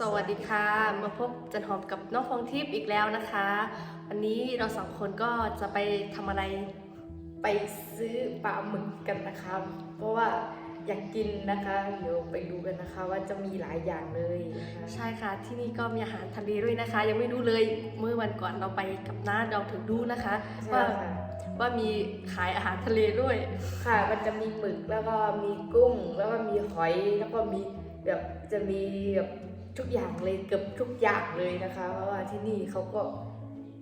สวัสดีค่ะ มาพบจันหอมกับน้องฟองทิพย์อีกแล้วนะคะ วันนี้เราสองคนก็จะไปทำอะไรไปซื้อปลาหมึกกันนะคะ เพราะว่าอยากกินนะคะเดี๋ยวไปดูกันนะคะว่าจะมีหลายอย่างเลยนะคะใช่ค่ะ ที่นี่ก็มีอาหารทะเลด้วยนะคะ ยังไม่รู้เลยเมื่อวันก่อนเราไปกับน้าเราถึงรู้นะคะใช่ว่าค่ะว่ามีขายอาหารทะเลด้วย ค่ะมันจะมีหมึกแล้วก็มีกุ้งแล้วก็มีหอยแล้วก็มีแบบจะมีแบบ ทุกอย่างเลยเกือบทุกอย่างเลยนะคะ เพราะว่าที่นี่เขาก็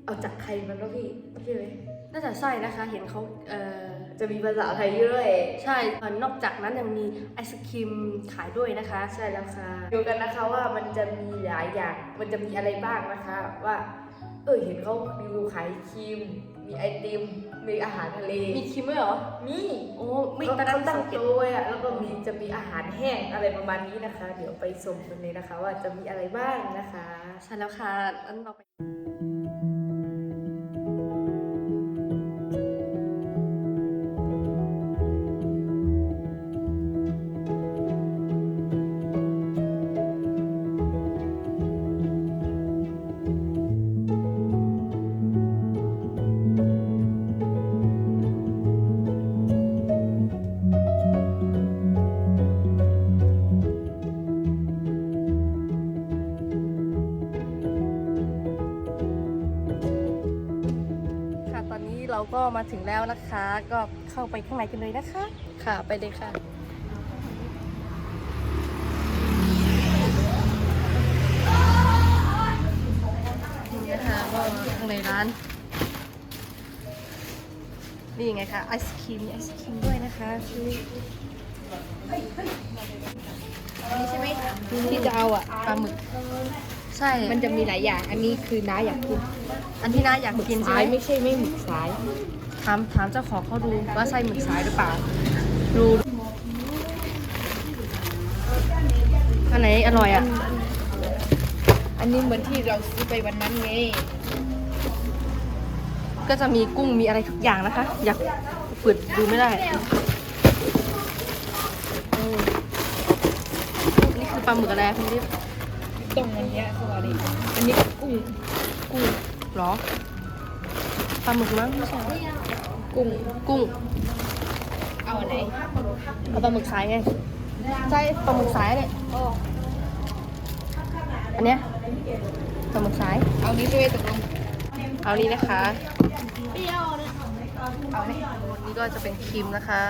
เอาจากไทยมันแล้วพี่ใช่ไหมน่าจะใช่นะคะ เห็นเขาเอ่อจะมีภาษาไทยด้วยใช่เอ่อนอกจากนั้นยังมีไอศครีมขายด้วยนะคะ ใช่แล้วค่ะดูกันนะคะว่ามันจะมีหลายอย่างมันจะมีอะไรบ้างนะคะ ว่า เออเห็นเขารีวิวขายครีม มีไอติม มีอาหารทะเล มีครีมด้วยเหรอ มีโอ้ไม่เขาตอนนั้นตั้สังงเกตโต๊ะไว้อะแล้วก็มีจะมีอาหารแห้งอะไรประมาณนี้นะคะ เดี๋ยวไปชมกันเลยนะคะ ว่าจะมีอะไรบ้างนะคะ ใช่แล้วค่ะอันเราไป เราก็มาถึงแล้วนะคะ ก็เข้าไปข้างในกันเลยนะคะ ค่ะไปเลยค่ะ นี่นะคะก็ข้างในร้าน นี่ไงคะไอศครีมมีไอศครีมด้วยนะคะคืออันนี้ใช่ไหมที่ที่จะเอาอะปลาหมึก ใช่ มันจะมีหลายอย่าง อันนี้คือน้าอยากกิน อันที่น้าอยากกินใช่สายไหมไม่ใช่ไม่หมึกสายถามถามเจ้าของเขาดูว่าใช่หมึกสายหรือเปล่า ดูอันไหนอร่อยอะ อันนี้เหมือนที่เราซื้อไปวันนั้นไงก็จะมีกุ้งมีอะไรทุกอย่างนะคะ อยากเปิดดูไม่ได้อืมนี่คือปลาหมึกอะไรคุณดิบตรงอันเนี้ยเขาบอกเลยอันนี้กุ้งกุ้งเหรอปลาหมึกมั้งไม่ใช่เหรอกุ้งกุ้ง เอาอันไหนเอาปลาหมึกสายไงใช่ปลาหมึกสายเนี่ยอันเนี้ยปลาหมึกสาย เอานี้ด้วยตกลงเอานี้นะคะเอาไหมนี่ก็จะเป็นครีมนะคะ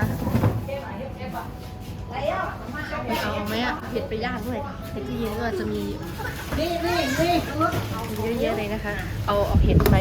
เอาไหมอะเห็ดไปย่างด้วยเห็ดที่เย็นก็จะมีมีเยอะแยะเลยนะคะ เอาเอาเห็ดไป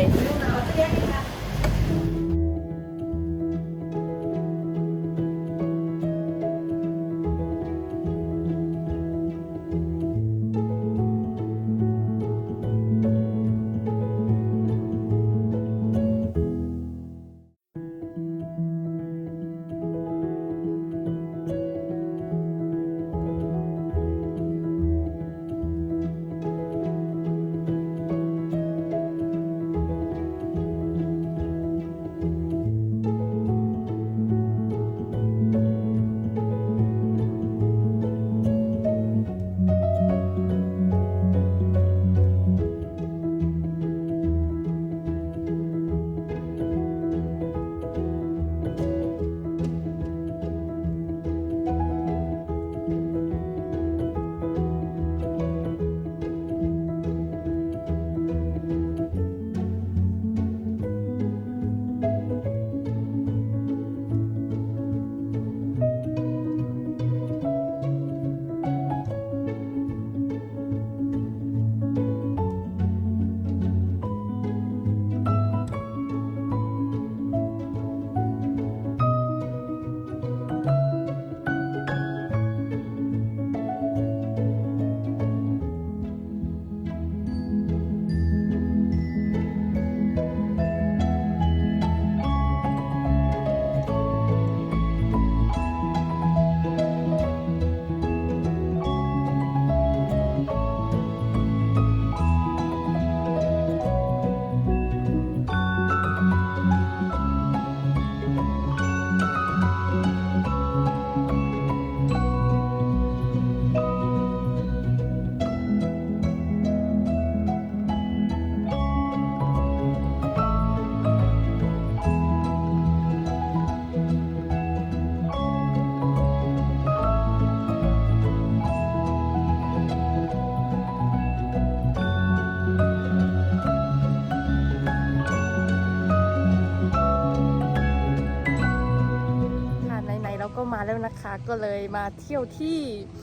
แล้วนะคะ ก็เลยมาเที่ยวที่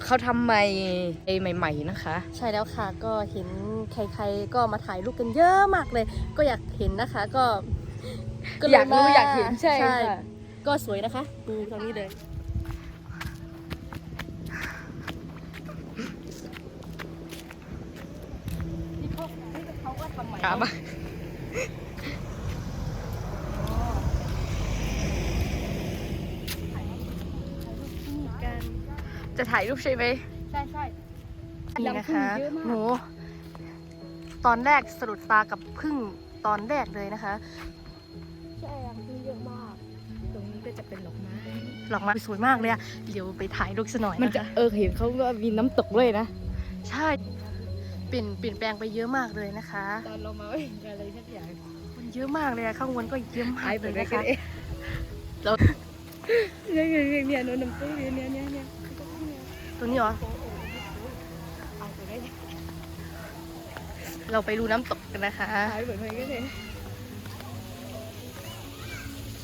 เขาทำใหม่ไอใหม่ ๆนะคะ ใช่แล้วค่ะก็เห็นใครๆก็มาถ่ายรูปกันเยอะมากเลย ก็อยากเห็นนะคะก็เลอยากรู้มอยากเห็นใช่ค่ะ ก็สวยนะคะดูตรงนี้เลย นี่เขานี่เขาก็ทำใหม่ครับเนอะ กัน จะถ่ายรูปใช่ไหมใช่ใช่นี่นี่นะนะคะคะหนูตอนแรกสะดุดตากับพึ่งตอนแรกเลยนะคะ ใช่รังพึ่งเยอะมาก ตรงนี้ก็จะเป็นดอกไม้หลอกมาสวยมากเลยอะเดี๋ยวไปถ่ายรูปซะหน่อยมันจะนะคะเออเห็นเขาว่ามีน้ำตกด้วยนะ ใช่เปลี่ยนเปลี่ยนแปลงไปเยอะมากเลยนะคะ ตอนเรามาไม่เห็นอะไรสักอย่างมันเยอะมากเลยอะข้างบนก็เยอะมากหายไปเลยเลยนะกัคะนเองแล้วเนี่ยเนี่ยเนี่ยเนี่ยน้ำตกเนี่ยเนี่ยเนี่ยเนี่ย ตัวนี้เหรอเอาไปได้เราไปดูน้ำตกกันนะคะ หายเหมือนไปก็เลย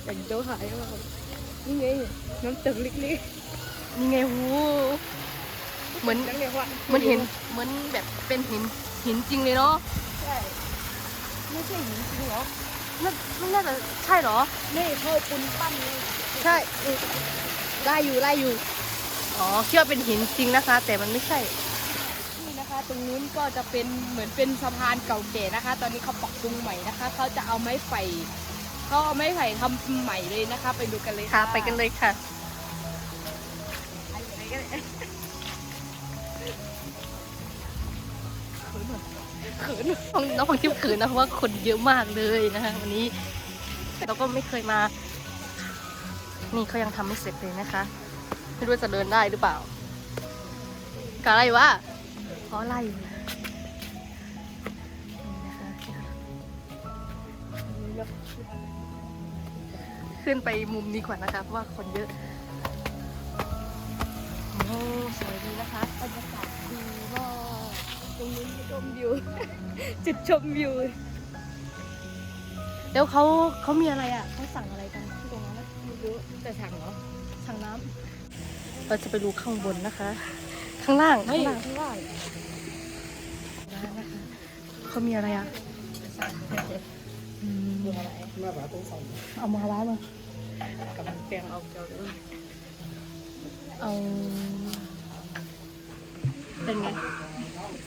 แต่งโจ๊กหายมานี่ไงน้ำตกเล็กนี่ไงหูเหมือนๆนั่นเรียกว่าเหมือนเห็นเหมือนแบบเป็นหินหินจริงเลยเนาะใช่ไม่ใช่หินจริงเหรอน่าน่าจะใช่เหรอนี่เขาปุนปั้นเลยใช่ไล่อยู่ไล่อยู่ อ๋อคิดว่าเป็นหินจริงนะคะ แต่มันไม่ใช่ นี่นะคะ ตรงนู้นก็จะเป็นเหมือนเป็นสะพานเก่าแก่นะคะ ตอนนี้เขาปรับปรุงใหม่นะคะเขาจะเอาไม้ไผ่เขาเอาไม้ไผ่ทำใหม่เลยนะคะ ไปดูกันเลยค่ะ ไปกันเลยค่ะเขินน้องน้องฟังทิพย์เขินนะเพราะว่าคนเยอะมากเลยนะคะวันนี้เราก็ไม่เคยมา นี่เขายังทำไม่เสร็จเลยนะคะ ไม่รู้ว่าจะเดินได้หรือเปล่ากอะไรวะเพราะอะไรนี่นะคะขึ้นไปมุมนี้ก่อนนะคะเพราะว่าคนเยอะโอ้สวยดีนะคะบรรยากาศดีมากตรงนู้นชมวิวจุดชมวิวแล้วเขาเขามีอะไรอะเขาสั่งอะไรกันที่ตรงนั้นนะไม่รู้แต่สั่งเหรอสั่งน้ำ เราจะไปดูข้างบนนะคะ ข้างล่างข้างล่างข้างล่างนะคะเขามีอะไรอะอืมมีอะไรเอามาร้านมากำลังเตียงเอาเกลียวด้วยเอาเป็นไง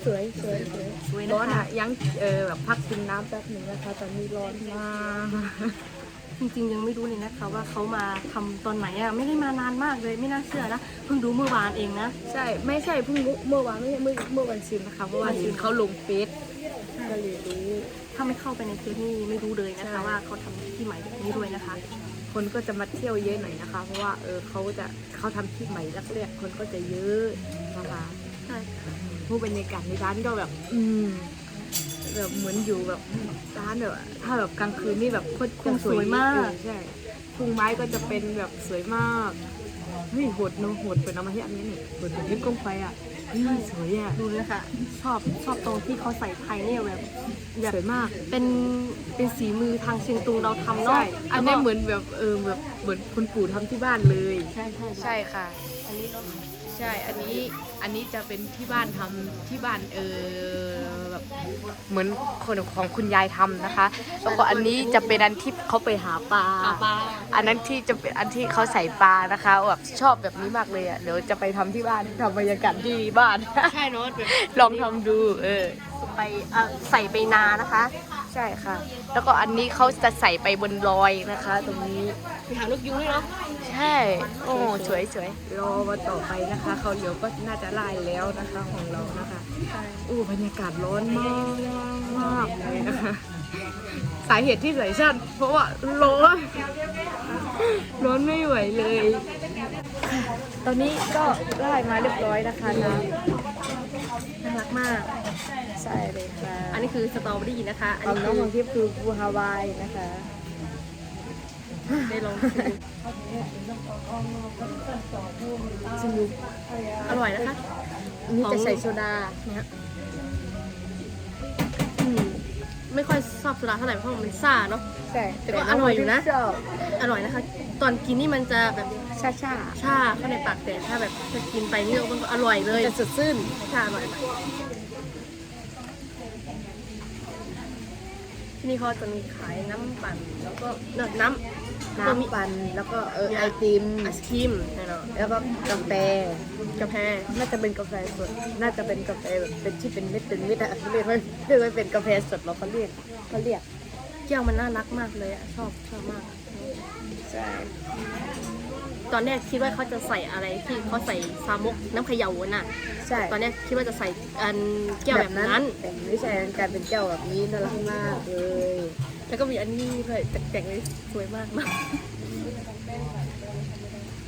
สวยสวยสวยสวยนะร้อนคะอะยังเออแบบพักกินน้ำแป๊บหนึ่งนะคะตอนนี้ร้อนมาก จริงๆ ยังไม่รู้เลยนะคะว่าเขามาทำตอนไหนอะไม่ได้มานานมากเลยไม่น่าเชื่อนะเพิ่งดูเมื่อวานเองนะใช่ไม่ใช่เพิ่งเมื่อวานไม่ใช่เมื่อเมื่อวันซืนนะคะเพราะว่าซืนเขาลงเฟซก็เลยรู้ถ้าไม่เข้าไปในคลิปนี่ไม่รู้เลยนะคะใช่ว่าเขาทำที่ใหม่แบบนี้ด้วยนะคะ คนก็จะมาเที่ยวเยอะหน่อยนะคะ เพราะว่าเออเขาจะเขาทำที่ใหม่แรกๆคนก็จะเยอะนะคะใช่ผู้บรรยากาศในร้านก็แบบ อืม แบบเหมือนอยู่แบบร้านแบบถ้าแบบกลางคืนนี่แบบโคตรคงสวยมากเออใช่พุ่งไม้ก็จะเป็นแบบสวยมากเฮ้ยโหดเนอะโหดเป็นเอามาที่อันนี้เนี่ยโหดเป็นยึดกล้องไฟอะเฮ้ยสวยอะดูนะคะชอบชอบตรงที่เขาใส่ไทยเนี่ยแบบแบบสวยมาก เป็นเป็นสีมือทางเชียงตุงเราทำเนาะใช่อันนี้แล้วก็เหมือนแบบเออแบบเหมือนคุณปู่ทำที่บ้านเลย ใช่ใช่ใช่ค่ะ อันนี้เรา ใช่ อันนี้ อันนี้จะเป็นที่บ้านทำที่บ้านเออแบบเหมือนคนของคุณยายทำนะคะ แล้วก็อันนี้จะเป็นอันที่เขาไปหาปลาหาปลา อันนั้นที่จะเป็นอันที่เขาใส่ปลานะคะแบบชอบแบบนี้มากเลยอะ เดี๋ยวจะไปทำที่บ้านทำบรรยากาศที่บ้าน ใช่เนาะแบบ ลองทำดู เออ ไปเอ่อใส่ไปนานะคะ ใช่ค่ะ แล้วก็อันนี้เขาจะใส่ไปบนรอยนะคะ ตรงนี้มีหางนกยุงด้วยเนาะใช่ โอ้สวยสวยรอวันต่อไปนะคะเขาเดี๋ยวก็น่าจะไล่แล้วนะคะของเรานะคะใช่อู้บรรยากาศร้อนมากมากเลยนะคะสาเหตุที่ใส่ชั่นเพราะว่าร้อนร้อนไม่ไหวเลย ตอนนี้ก็ไล่มาเรียบร้อยนะคะนะน่ารักมาก ใช่เลยค่ะ อันนี้คือสตรอเบอรี่นะคะ อันของนี้น้องคือของทิพย์คือบูฮาวายนะคะ ได้ลองชิมสนุกอร่อยนะคะ อันนี้จะใส่โซดาเนี่ยอืมไม่ค่อยชอบโซดาเท่าไหร่เพราะมันซ่าเนาะ ใช่แต่ก็อร่อยอยู่นะชอบอร่อยนะคะ ตอนกินนี่มันจะแบบชาชาชาเข้าในปากแต่ถ้าแบบถ้ากินไปนี่มันก็อร่อยเลยจะสดชื่น ชาอร่อยมาก ที่นี่เขาจะมีขายน้ำปั่นแล้วก็เนอะน้ำก็มีน้ำปั่นแล้วก็เออไอติมไอศครีมแน่นอนแล้วก็กาแฟกาแฟน่าจะเป็นกาแฟสดน่าจะเป็นกาแฟแบบเป็นที่เป็นเม็ดเป็นเม็ดอะเรียกไม่เรียกไม่เป็นกาแฟสดเราเขาเรียกเขาเรียกแก้วมันน่ารักมากเลยอะชอบชอบมากใช่ ตอนแรกคิดว่าเขาจะใส่อะไรที่เขาใส่ซามกน้ำเขย่าน่ะ ใช่ตอนแรกคิดว่าจะใส่อันแก้วแบบนั้น แต่ไม่ใช่มันกลายเป็นแก้วแบบนี้น่ารักมากเลย แล้วก็มีอันนี้ด้วยแต่งๆเลยสวยมากมาก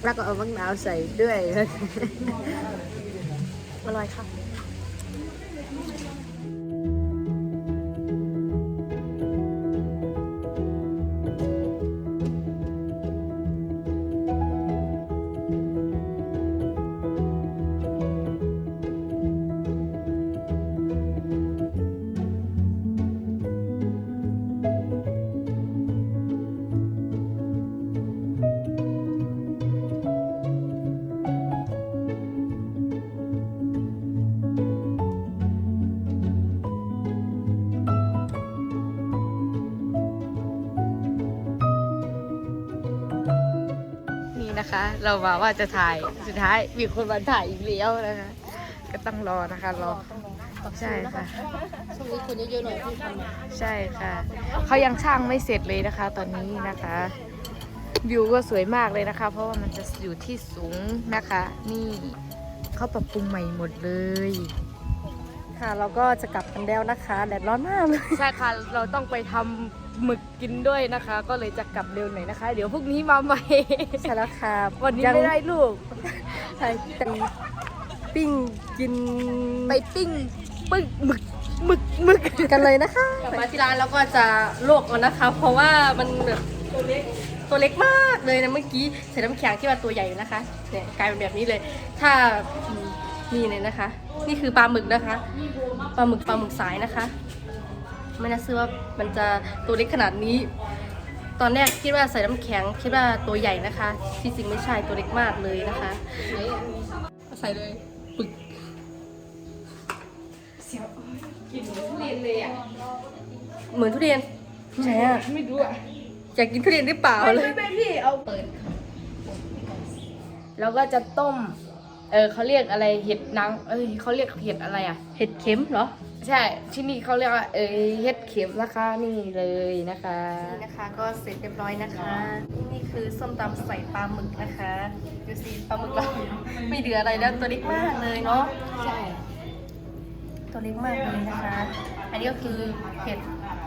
แล้วก็เอามะนาวใส่ด้วยอร่อยค่ะ นี่นะคะ เรามาว่าจะถ่ายสุดท้ายมีคนมาถ่ายอีกแล้วนะคะ ก็ต้องรอนะคะรอใช่ค่ะช่วงนี้คนเยอะๆหน่อยที่ทำมาใช่ค่ะเขายังช่างไม่เสร็จเลยนะคะ ตอนนี้นะคะวิวก็สวยมากเลยนะคะ เพราะว่ามันจะอยู่ที่สูงนะคะ นี่เขาปรับปรุงใหม่หมดเลยค่ะเราก็จะกลับกันแล้วนะคะแดดร้อนมากเลยใช่ค่ะเราต้องไปทำ หมึกกินด้วยนะคะ ก็เลยจะกลับเร็วหน่อยนะคะ เดี๋ยวพรุ่งนี้มาใหม่ ใช่แล้วค่ะวันนี้ยังไม่ได้ลูกใช่แต่ปิ้งกินไปปิ้งปึ้งหมึกหมึกหมึกกันเลยนะคะกลับมาที่ร้านแล้วก็จะลวกมันนะคะ เพราะว่ามันแบบตัวเล็กตัวเล็กมากเลยนะเมื่อกี้ใส่น้ำแข็งที่ว่าตัวใหญ่อยู่นะคะเนี่ยกลายเป็นแบบนี้เลย ถ้านี่เลยนะคะ นี่คือปลาหมึกนะคะปลาหมึกปลาหมึกสายนะคะ ไม่น่าเชื่อว่ามันจะตัวเล็กขนาดนี้ ตอนแรกคิดว่าใส่น้ำแข็งคิดว่าตัวใหญ่นะคะ ที่จริงไม่ใช่ตัวเล็กมากเลยนะคะใส่เลยปึกเหมือนทุเรียนไหนอะไม่รู้อะอยากกินทุเรียนหรือเปล่าเลยไม่พี่เอาเปิดแล้วก็จะต้ม เออเขาเรียกอะไรเห็ดนางเอ้ยเขาเรียกเห็ดอะไรอะ เห็ดเข็มเหรอ ใช่ ที่นี่เขาเรียกว่าเออเห็ดเข็มนะคะนี่เลยนะคะ นี่นะคะก็เสร็จเรียบร้อยนะคะ นี่คือส้มตำใส่ปลาหมึกนะคะดูสิปลาหมึกเราไม่เหลืออะไรแล้วตัวเล็กมากเลยเนาะใช่ตัวเล็กมากเลยนะคะ อันนี้ก็คือเห็ด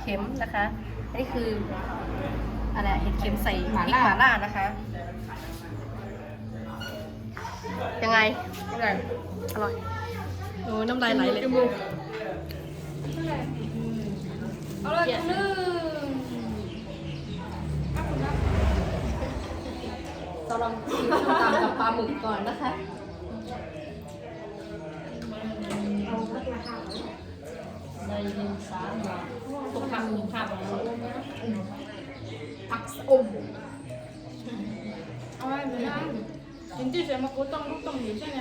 เข็มนะคะ อันนี้คืออะไรเห็ดเข็มใส่พริกหม่าล่านะคะ ยังไงยังไงอร่อยโอ้น้ำลายไหลเลย เอาเลยคุณนึ่งเราลองชิมตามกับปลาหมึกก่อนนะคะในหนึ่สามบาทตกทางหนึ่งค่ะผักอมเอาไว้เหมือนกันกินที่เสียมากูต้องลูกต้องหนีใช่ไหม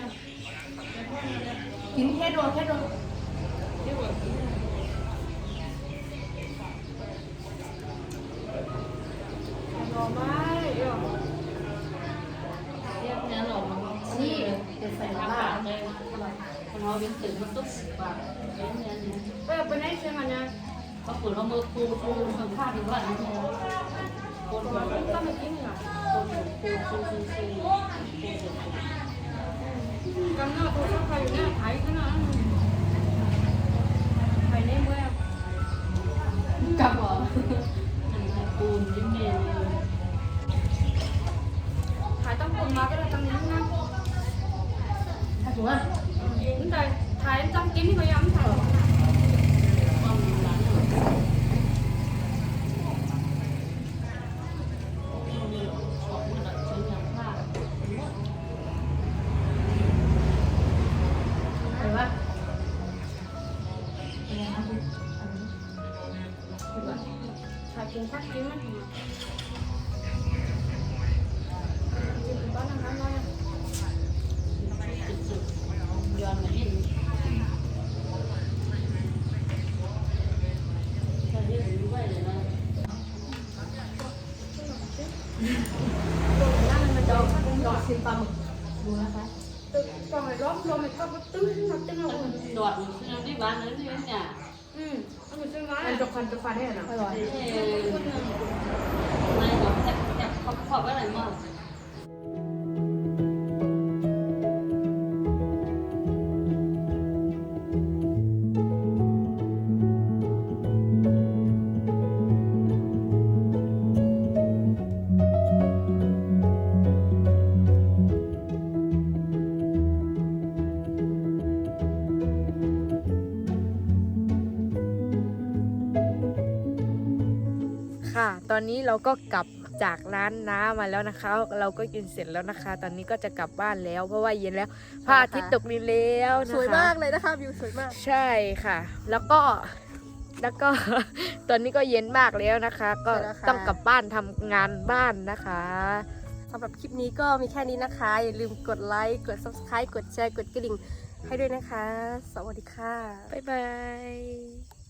กินแค่ดวงแค่ดวง หน่อไม้เรียกงานหรอกนี่เป็นใส่ผ้าเลยคนเราวิ่งถึงมันต้องสิบบาทเรียกงานนี้เออไปไหนเสียมันนเก็ปวดเรามื่อปูปูคนข้าดีกว่านี่ปวดปวต้องไปกินหรอปวดปวปวปว หรือว่าถ่ายกินข้าวกินมั้ยกินบ้านน้ำน้อยย้ อนมาเห็นฟังไอ้ร้องลมไอ้ก็ตึ้งมาตึ้งเอาดอด nó đi bán nó đi bán nhà อืมเอาไปซื้อมาอันจกฟันจกฟันได้เหรออร่อย này nó chặt ค่ะ ตอนนี้เราก็กลับจากร้านน้ามาแล้วนะคะ เราก็กินเสร็จแล้วนะคะ ตอนนี้ก็จะกลับบ้านแล้ว เพราะว่าเย็นแล้วพระอาทิตย์ตกดินแล้วนะคะ สวยมากเลยนะคะวิวสวยมาก ใช่ค่ะ แล้วก็แล้วก็ ตอนนี้ก็เย็นมากแล้วนะคะ ก็ใช่แล้วค่ะ ต้องกลับบ้านทำงานบ้านนะคะ สำหรับคลิปนี้ก็มีแค่นี้นะคะ อย่าลืมกดไลค์กด subscribe กดแชร์กดกระดิ่งให้ด้วยนะคะ สวัสดีค่ะ บ๊ายบาย